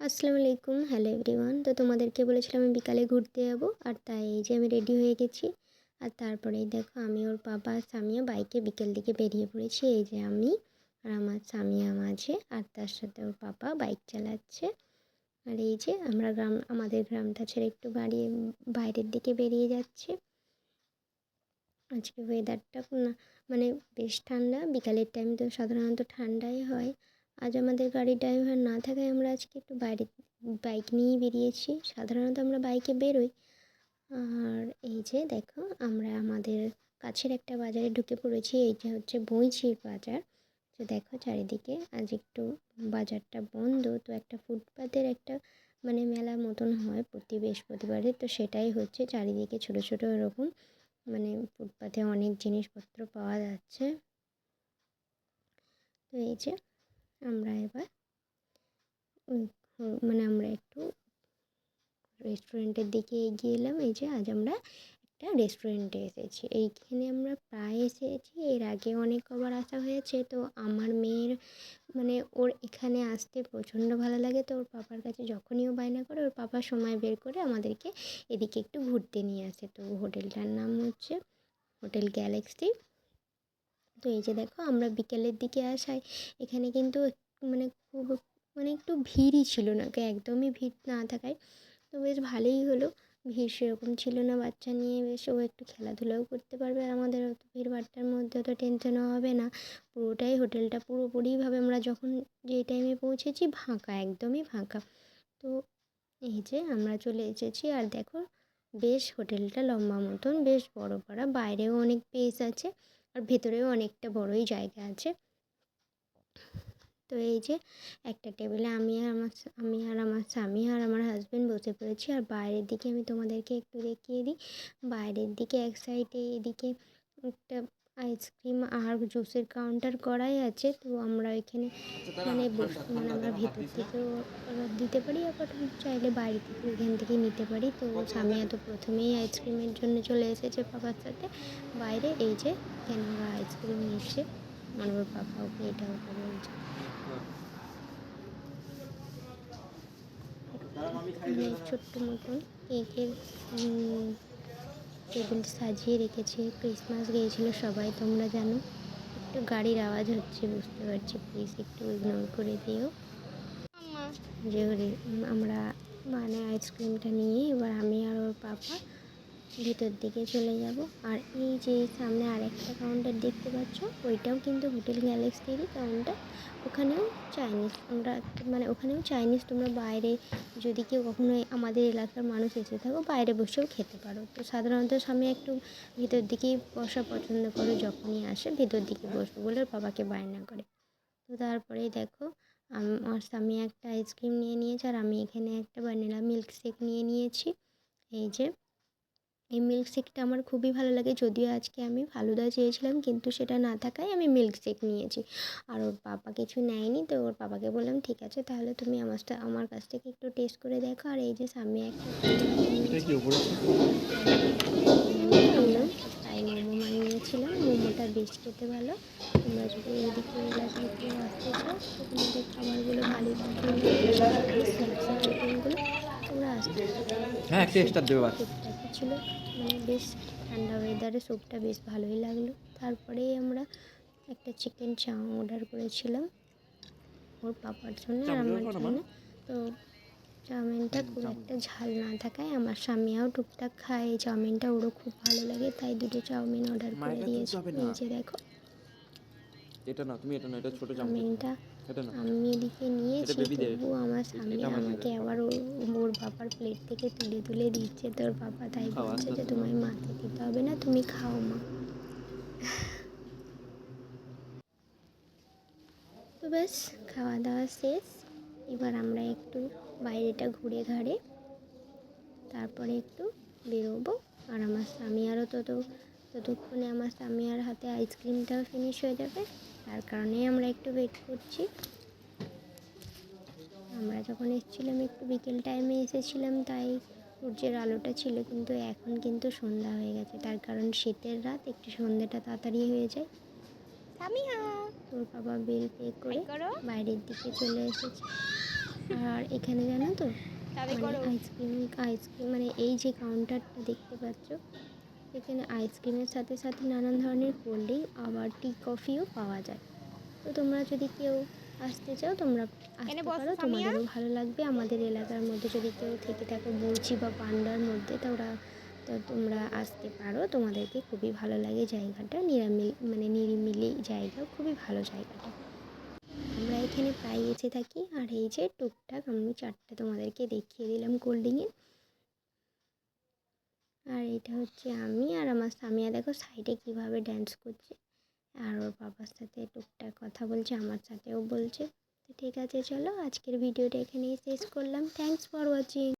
আসসালামু আলাইকুম, hello everyone. তো তোমাদেরকে বলেছিলাম আমি বিকালে ঘুরতে যাব, আর তাই এই যে আমি রেডি হয়ে গেছি। আর তারপরেই দেখো আমি ওর বাবা আর সামিয়া বাইকে বিকেল দিকে বেরিয়ে পড়েছি, এই যে আমি আর আমার সামিয়া মাঝে, আর তার সাথে ওর পাপা বাইক চালাচ্ছে। আর এই যে আমরা গ্রাম, আমাদের গ্রামটা ছেড়ে একটু বাড়িয়ে, বাইরের দিকে বেরিয়ে যাচ্ছে। আজকে ওয়েদারটা মানে বেশ ঠান্ডা, বিকালের টাইম তো সাধারণত ঠান্ডাই হয়। আজ আমাদের গাড়ির ড্রাইভার না থাকায় আমরা আজকে একটু বাইরে, বাইক নিয়েই বেরিয়েছি। সাধারণত আমরা বাইকে বেরোই। আর এই যে দেখো, আমরা আমাদের কাছের একটা বাজারে ঢুকে পড়েছি। এইটা হচ্ছে বইঝির বাজার। তো দেখো চারিদিকে আজ একটু বাজারটা বন্ধ। তো একটা ফুটপাতের একটা মানে মেলা মতন হয় প্রতি বৃহস্পতিবারে। তো সেটাই হচ্ছে চারিদিকে ছোট ছোট এরকম মানে ফুটপাতে অনেক জিনিসপত্র পাওয়া যাচ্ছে। তো এই যে আমরা এবার মানে আমরা একটু রেস্টুরেন্টের দিকে এগিয়ে এলাম। এই যে আজ আমরা একটা রেস্টুরেন্টে এসেছি। এইখানে আমরা প্রায় এসেছি। এর আগে অনেক কবার আসা হয়েছে। তো আমার মেয়ের মানে ওর এখানে আসতে প্রচণ্ড ভালো লাগে। তো ওর পাপার কাছে যখনই ও বায়না করে, ওর পাপা সময় বের করে আমাদেরকে এদিকে একটু ঘুরতে নিয়ে আসে। তো হোটেলটার নাম হচ্ছে হোটেল গ্যালাক্সি। তো এই যে দেখো আমরা বিকেলের দিকে আসায় এখানে কিন্তু মানে খুব মানে একটু ভিড়ই ছিল না একদমই ভিড় না থাকায়। তো বেশ ভালোই হলো, ভিড় সেরকম ছিল না, বাচ্চা নিয়ে বেশ ও একটু খেলাধুলাও করতে পারবে আর আমাদের অত ভিড় ভিড়ভাট্টার মধ্যে অত টেনশনও হবে না। পুরোটাই হোটেলটা পুরোপুরিভাবে আমরা যখন যেই টাইমে পৌঁছেছি ফাঁকা, একদমই ফাঁকা। তো এই যে আমরা চলে এসেছি আর দেখো বেশ হোটেলটা লম্বা মতন, বেশ বড় করা, বাইরেও অনেক স্পেস আছে। আর ভেতরেও অনেকটা বড়ই জায়গা আছে। তো এই যে একটা টেবিলে আমি আর আমার আমি আর আমার স্বামী আর আমার হাজব্যান্ড বসে পড়েছি আর বাইরের দিকে আমি তোমাদেরকে একটু দেখিয়ে দিই। বাইরের দিকে এক সাইডে এদিকে একটা আইসক্রিম আর জুসের কাউন্টার করাই আছে তো আমরা এখানে মানে মানে আমরা ভেতর থেকেও দিতে পারি আবার চাইলে বাইরে থেকে এখান থেকে নিতে পারি। তো স্বামী তো প্রথমেই আইসক্রিমের জন্য চলে এসেছে বাবার সাথে। বাইরে এই যে কেন ওরা আইসক্রিম নিচ্ছে মানে ওর পাপা ওকে এটা ওটা বলছে এখানে ছোট্ট মতন কেকের টেবিল সাজিয়ে রেখেছে ক্রিসমাস গিয়েছিল সবাই তোমরা জানো। একটু গাড়ির আওয়াজ হচ্ছে বুঝতে পারছি প্লিজ একটু ইগনোর করে দিও। যে আমরা মানে আইসক্রিমটা নিয়ে এবার আমি আর ওর পাপা ভিতর দিকে চলে যাব। আর এই যে সামনে আরেকটা কাউন্টার দেখতে পাচ্ছ, ওইটাও কিন্তু হোটেল গ্যালাক্সিরই কাউন্টার ওখানেও চাইনিজ আমরা মানে ওখানেও চাইনিজ তোমরা বাইরে যদি কেউ কখনো আমাদের এলাকার মানুষ এসে থাকো, বাইরে বসেও খেতে পারো। তো সাধারণত স্বামী একটু ভিতর দিকেই বসা পছন্দ করে, যখনই আসে ভিতর দিকে বসবো বলে বাবাকে বায়না করে। তো তারপরেই দেখো আমার স্বামী একটা আইসক্রিম নিয়ে নিয়েছে, আর আমি এখানে একটা ভ্যানিলা মিল্কশেক নিয়ে নিয়েছি। এই যে এই মিল্কশেকটা আমার খুবই ভালো লাগে। যদিও আজকে আমি ফালুদা চেয়েছিলাম কিন্তু সেটা না থাকায় আমি মিল্কশেক নিয়েছি। আর ওর বাবা কিছু নেয়নি তো ওর বাবাকে বললাম ঠিক আছে তাহলে তুমি আমার আমার কাছ থেকে একটু টেস্ট করে দেখো। আর এই যে সামনে একটা তাই মোমো বানিয়েছিলাম। মোমোটা বেশ খেতে ভালো। তোমরা যদি এইদিকে এলাকায় কেউ আসতে চাও তো তোমাদের খাবারগুলো ভালো তোমরা আসতে হ্যাঁ একটা স্টার দেবে ছিল মানে বেশ ঠান্ডা ওয়েদারে স্যুপটা বেশ ভালোই লাগল। তারপরে আমরা একটা চিকেন চাউ অর্ডার করেছিলাম। ওর পাপার জন্য আর আমার জন্য। তো চাউমিনটা খুব একটা ঝাল না থাকায় আমার স্বামীও টুকটাক খায়। এই চাউমিনটা ওরও খুব ভালো লাগে তাই দুটো চাউমিন অর্ডার করে দিয়েছি। এই যে দেখো। এটা না তুমি এটা না এটা ছোট চামচ চাউমিনটা এটা না আমি এদিকে নিয়েছি। তবুও আমার স্বামী এটা আমাদের। আমাকে আবার ওর বাবার প্লেট থেকে তুলে তুলে দিচ্ছে তোর বাবা তাই বলছে যে তোমায় মাকে দিতে হবে না তুমি খাও মা। তো ব্যাস খাওয়া দাওয়া শেষ। এবার আমরা একটু বাইরেটা ঘুরে ঘাড়ে তারপরে একটু বেরোবো। আর আমার স্বামী আরও তত ততক্ষণে আমার স্বামী আর হাতে আইসক্রিমটাও ফিনিশ হয়ে যাবে। তার কারণেই আমরা একটু ওয়েট করছি। আমরা যখন এসেছিলাম একটু বিকেল টাইমে এসেছিলাম তাই সূর্যের আলোটা ছিল কিন্তু এখন কিন্তু সন্ধ্যা হয়ে গেছে। তার কারণ শীতের রাত একটু সন্ধ্যাটা তাড়াতাড়ি হয়ে যায়। তোর বাবা বিল পে করে বাইরের দিকে চলে এসেছে। আর এখানে জানো তো তাদের মানে আইসক্রিম আইসক্রিম মানে এই যে কাউন্টারটা দেখতে পাচ্ছ এখানে আইসক্রিমের সাথে সাথে নানান ধরনের কোল্ড ড্রিঙ্ক আবার টি কফিও পাওয়া যায়। তো তোমরা যদি কেউ আসতে চাও তোমরা আসতে পারো। তোমাদেরও ভালো লাগবে। আমাদের এলাকার মধ্যে যদি কেউ থেকে থাকো বলছি বা পান্ডার মধ্যে তো ওরা তো তোমরা আসতে পারো। তোমাদেরকে খুবই ভালো লাগে জায়গাটা। নিরামিল মানে নিরিমিলি জায়গা খুবই ভালো জায়গাটা। আমরা এখানে প্রায় এসে থাকি। আর এই যে টুকটাক আমি চারটে তোমাদেরকে দেখিয়ে দিলাম কোল্ড ড্রিঙ্কের আর এটা হচ্ছে আমি আর আমার স্বামীরা দেখো সাইডে কীভাবে ড্যান্স করছে। আর ওর বাবার সাথে টুকটাক কথা বলছে, আমার সাথেও বলছে। তো ঠিক আছে, চলো আজকের ভিডিওটা এখানেই শেষ করলাম। Thanks for watching